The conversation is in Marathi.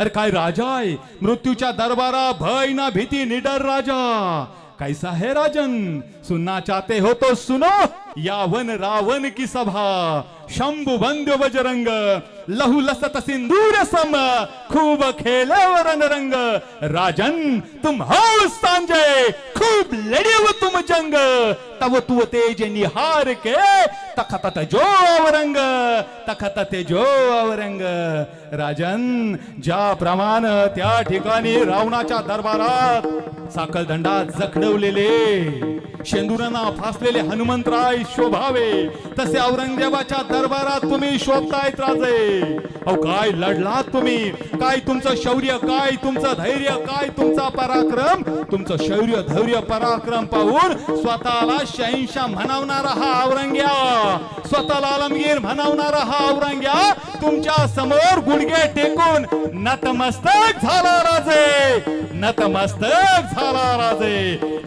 अरे काय राजा आहे? मृत्यूच्या दरबारा भय ना भीती निडर राजा. कैसा है राजन? सुनना चाहते हो तो सुनो। यावन रावण की सभा शंभु बंद्य बजरंग लहु लसत सिंदूर सम खूब खेले हो वरन रंग राजन तुम हो सांजय खूब लड़ियो हो तुम जंग। तब तू तेज निहार के तखत जो अवरंग तखत ते जो अवरंग। राजन ज्याप्रमाणे त्या ठिकाणी रावणाच्या दरबारात साखळदंडात जखडवलेले। शेंदुरांना फासलेले हनुमंतराय शोभावे. तसे औरंगजेबाच्या दरबारात तुम्ही शोभतायत राजे अहो काय लढलात तुम्ही? काय तुमचं शौर्य काय तुमचं धैर्य काय तुमचा पराक्रम? तुमचं शौर्य धैर्य पराक्रम पाहून स्वतःला शहिंशा म्हणवणारा हा औरंग्या. स्वतःला आलमगीर म्हणवणारा हा औरंग्या. तुमच्यासमोर गुडघे टेकून नतमस्तक झाला राजे. नतमस्तक झाला राजे.